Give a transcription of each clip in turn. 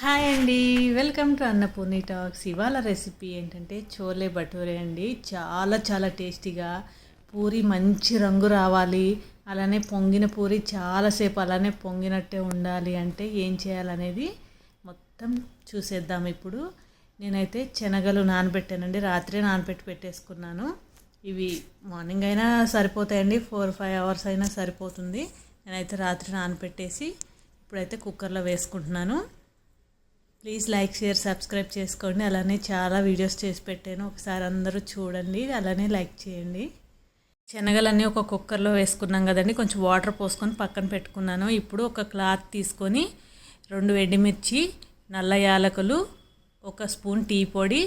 Hi అండి. Welcome to Annapurni talks. ఇవాళ recipe ఏంటంటే చోలే భటూరే అండి. చాలా చాలా టేస్టీగా పూరి మంచి రంగు రావాలి. అలానే పొంగిన పూరి చాలాసేపు అలానే పొంగినట్టే ఉండాలి అంటే ఏం చేయాలనేది మొత్తం చూసేద్దాం ఇప్పుడు. నేనైతే శనగలు నానబెట్టానండి. రాత్రే నానబెట్టి పెట్టేసుకున్నాను. ఇవి మార్నింగ్ అయినా సరిపోతాయండి. ఫోర్ ఫైవ్ అవర్స్ అయినా సరిపోతుంది. నేనైతే రాత్రి నానబెట్టేసి ఇప్పుడైతే కుక్కర్లో వేసుకుంటున్నాను. ప్లీజ్ లైక్ షేర్ సబ్స్క్రైబ్ చేసుకోండి. అలానే చాలా వీడియోస్ చేసి పెట్టాను. ఒకసారి అందరూ చూడండి. అలానే లైక్ చేయండి. శనగలన్నీ ఒక కుక్కర్లో వేసుకున్నాం కదండి. కొంచెం వాటర్ పోసుకొని పక్కన పెట్టుకున్నాను. ఇప్పుడు ఒక క్లాత్ తీసుకొని రెండు ఎండిమిర్చి నల్ల యాలకులు ఒక స్పూన్ టీ పొడి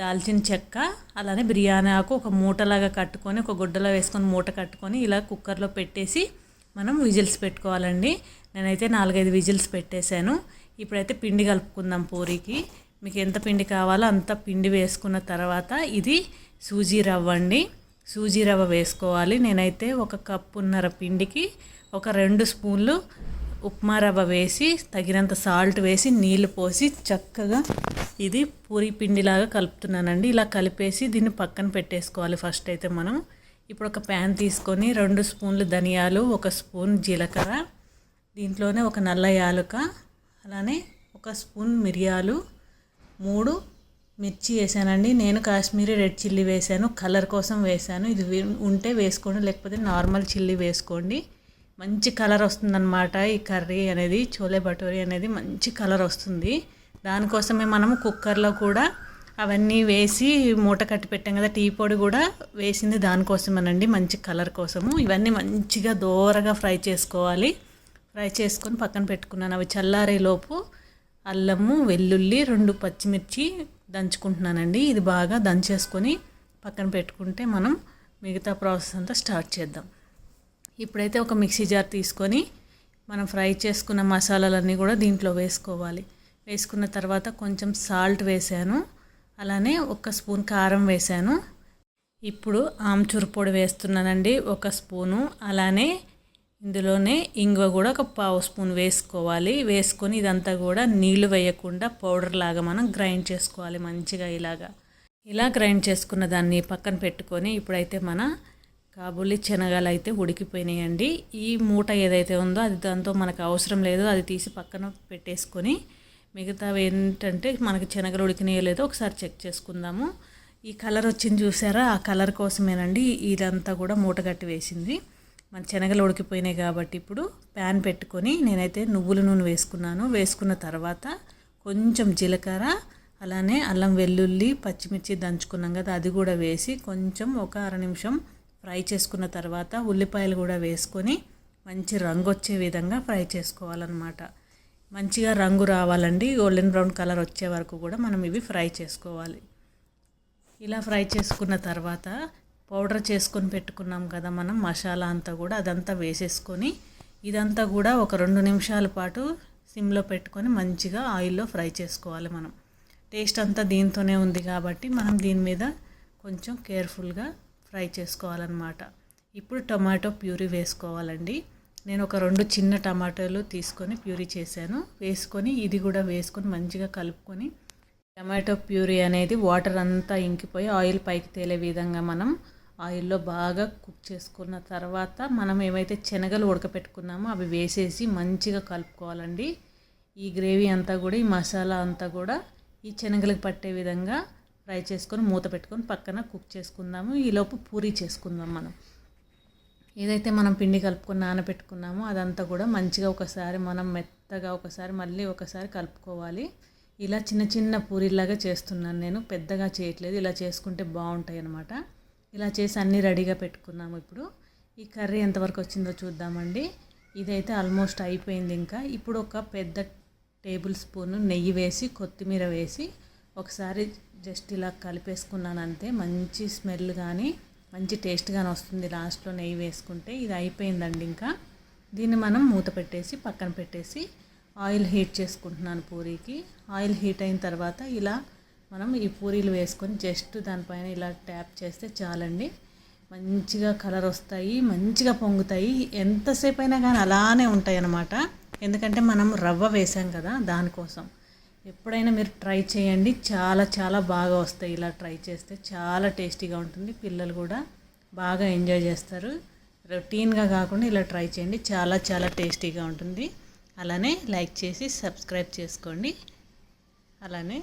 దాల్చిన చెక్క అలానే బిర్యానీ ఆకు ఒక మూటలాగా కట్టుకొని ఒక గుడ్డలో వేసుకొని మూట కట్టుకొని ఇలా కుక్కర్లో పెట్టేసి మనం విజిల్స్ పెట్టుకోవాలండి. నేనైతే నాలుగైదు విజిల్స్ పెట్టేశాను. ఇప్పుడైతే పిండి కలుపుకుందాం పూరికి. మీకు ఎంత పిండి కావాలో అంత పిండి వేసుకున్న తర్వాత ఇది సూజీ రవ్వ అండి. సూజీ రవ్వ వేసుకోవాలి. నేనైతే ఒక కప్పున్నర పిండికి ఒక రెండు స్పూన్లు ఉప్మా రవ్వ వేసి తగినంత సాల్ట్ వేసి నీళ్ళు పోసి చక్కగా ఇది పూరి పిండిలాగా కలుపుతున్నానండి. ఇలా కలిపేసి దీన్ని పక్కన పెట్టేసుకోవాలి ఫస్ట్ అయితే మనం. ఇప్పుడు ఒక ప్యాన్ తీసుకొని రెండు స్పూన్లు ధనియాలు ఒక స్పూన్ జీలకర్ర దీంట్లోనే ఒక నల్ల యాలుక అలానే ఒక స్పూన్ మిరియాలు మూడు మిర్చి వేసానండి. నేను కాశ్మీరీ రెడ్ చిల్లీ వేసాను కలర్ కోసం వేసాను. ఇది ఉంటే వేసుకోండి లేకపోతే నార్మల్ చిల్లీ వేసుకోండి. మంచి కలర్ వస్తుందన్నమాట ఈ కర్రీ అనేది చోలే భటోరీ అనేది మంచి కలర్ వస్తుంది. దానికోసమే మనము కుక్కర్లో కూడా అవన్నీ వేసి మూట కట్టి పెట్టాం కదా టీ పొడి కూడా వేసింది దానికోసమేనండి మంచి కలర్ కోసము. ఇవన్నీ మంచిగా దోరగా ఫ్రై చేసుకోవాలి. ఫ్రై చేసుకొని పక్కన పెట్టుకున్నాను. అవి చల్లారేలోపు అల్లము వెల్లుల్లి రెండు పచ్చిమిర్చి దంచుకుంటున్నానండి. ఇది బాగా దంచేసుకొని పక్కన పెట్టుకుంటే మనం మిగతా ప్రాసెస్ అంతా స్టార్ట్ చేద్దాం. ఇప్పుడైతే ఒక మిక్సీ జార్ తీసుకొని మనం ఫ్రై చేసుకున్న మసాలాలన్నీ కూడా దీంట్లో వేసుకోవాలి. వేసుకున్న తర్వాత కొంచెం సాల్ట్ వేసాను. అలానే ఒక స్పూన్ కారం వేసాను. ఇప్పుడు ఆమ్చూర్ పొడి వేస్తున్నానండి ఒక స్పూను. అలానే ఇందులోనే ఇంగువ కూడా ఒక పావు స్పూన్ వేసుకోవాలి. వేసుకొని ఇదంతా కూడా నీళ్ళు వేయకుండా పౌడర్ లాగా మనం గ్రైండ్ చేసుకోవాలి మంచిగా ఇలాగా. ఇలా గ్రైండ్ చేసుకున్న దాన్ని పక్కన పెట్టుకొని ఇప్పుడైతే మన కాబూలి శనగలు అయితే ఉడికిపోయినాయండి. ఈ మూట ఏదైతే ఉందో అది దాంతో మనకు అవసరం లేదు అది తీసి పక్కన పెట్టేసుకొని మిగతావి ఏంటంటే మనకి శనగలు ఉడికినాయో లేదో ఒకసారి చెక్ చేసుకుందాము. ఈ కలర్ వచ్చింది చూసారా? ఆ కలర్ కోసమేనండి ఇదంతా కూడా మూట కట్టి వేసింది. మన శనగలు ఉడికిపోయినాయి కాబట్టి ఇప్పుడు ప్యాన్ పెట్టుకొని నేనైతే నువ్వుల నూనె వేసుకున్నాను. వేసుకున్న తర్వాత కొంచెం జీలకర్ర అలానే అల్లం వెల్లుల్లి పచ్చిమిర్చి దంచుకున్నాం కదా అది కూడా వేసి కొంచెం ఒక అర నిమిషం ఫ్రై చేసుకున్న తర్వాత ఉల్లిపాయలు కూడా వేసుకొని మంచి రంగు వచ్చే విధంగా ఫ్రై చేసుకోవాలన్నమాట. మంచిగా రంగు రావాలండి. గోల్డెన్ బ్రౌన్ కలర్ వచ్చే వరకు కూడా మనం ఇవి ఫ్రై చేసుకోవాలి. ఇలా ఫ్రై చేసుకున్న తర్వాత పౌడర్ చేసుకొని పెట్టుకున్నాం కదా మనం మసాలా అంతా కూడా అదంతా వేసేసుకొని ఇదంతా కూడా ఒక రెండు నిమిషాల పాటు సిమ్లో పెట్టుకొని మంచిగా ఆయిల్లో ఫ్రై చేసుకోవాలి మనం. టేస్ట్ అంతా దీంతోనే ఉంది కాబట్టి మనం దీని మీద కొంచెం కేర్ఫుల్గా ఫ్రై చేసుకోవాలన్నమాట. ఇప్పుడు టమాటో ప్యూరీ వేసుకోవాలండి. నేను ఒక రెండు చిన్న టమాటోలు తీసుకొని ప్యూరీ చేశాను. వేసుకొని ఇది కూడా వేసుకొని మంచిగా కలుపుకొని టమాటో ప్యూరీ అనేది వాటర్ అంతా ఇంకిపోయి ఆయిల్ పైకి తేలే విధంగా మనం ఆయిల్లో బాగా కుక్ చేసుకున్న తర్వాత మనం ఏమైతే శనగలు ఉడకపెట్టుకున్నామో అవి వేసేసి మంచిగా కలుపుకోవాలండి. ఈ గ్రేవీ అంతా కూడా ఈ మసాలా అంతా కూడా ఈ శనగలకు పట్టే విధంగా ఫ్రై చేసుకొని మూత పెట్టుకొని పక్కన కుక్ చేసుకుందాము. ఈలోపు పూరీ చేసుకుందాం మనం. ఏదైతే మనం పిండి కలుపుకొని నానబెట్టుకున్నామో అదంతా కూడా మంచిగా ఒకసారి మనం మెత్తగా ఒకసారి మళ్ళీ ఒకసారి కలుపుకోవాలి. ఇలా చిన్న చిన్న పూరీలాగా చేస్తున్నాను నేను. పెద్దగా చేయట్లేదు. ఇలా చేసుకుంటే బాగుంటాయి అన్నమాట ఇలా చేసి అన్నీ రెడీగా పెట్టుకున్నాము ఇప్పుడు. ఈ కర్రీ ఎంతవరకు వచ్చిందో చూద్దామండి. ఇదైతే ఆల్మోస్ట్ అయిపోయింది ఇంకా. ఇప్పుడు ఒక పెద్ద టేబుల్ స్పూన్ నెయ్యి వేసి కొత్తిమీర వేసి ఒకసారి జస్ట్ ఇలా కలిపేసుకున్నాను అంతే. మంచి స్మెల్ కానీ మంచి టేస్ట్ కానీ వస్తుంది లాస్ట్లో నెయ్యి వేసుకుంటే. ఇది అయిపోయిందండి ఇంకా. దీన్ని మనం మూత పెట్టేసి పక్కన పెట్టేసి ఆయిల్ హీట్ చేసుకుంటున్నాను పూరీకి. ఆయిల్ హీట్ అయిన తర్వాత ఇలా మనం ఈ పూరీలు వేసుకొని జస్ట్ దానిపైన ఇలా ట్యాప్ చేస్తే చాలండి. మంచిగా కలర్ వస్తాయి మంచిగా పొంగుతాయి. ఎంతసేపు అయినా కానీ అలానే ఉంటాయి అన్నమాట ఎందుకంటే మనం రవ్వ వేసాం కదా దానికోసం. ఎప్పుడైనా మీరు ట్రై చేయండి. చాలా చాలా బాగా వస్తాయి ఇలా ట్రై చేస్తే. చాలా టేస్టీగా ఉంటుంది. పిల్లలు కూడా బాగా ఎంజాయ్ చేస్తారు. రొటీన్గా కాకుండా ఇలా ట్రై చేయండి. చాలా చాలా టేస్టీగా ఉంటుంది. అలానే లైక్ చేసి సబ్స్క్రైబ్ చేసుకోండి. అలానే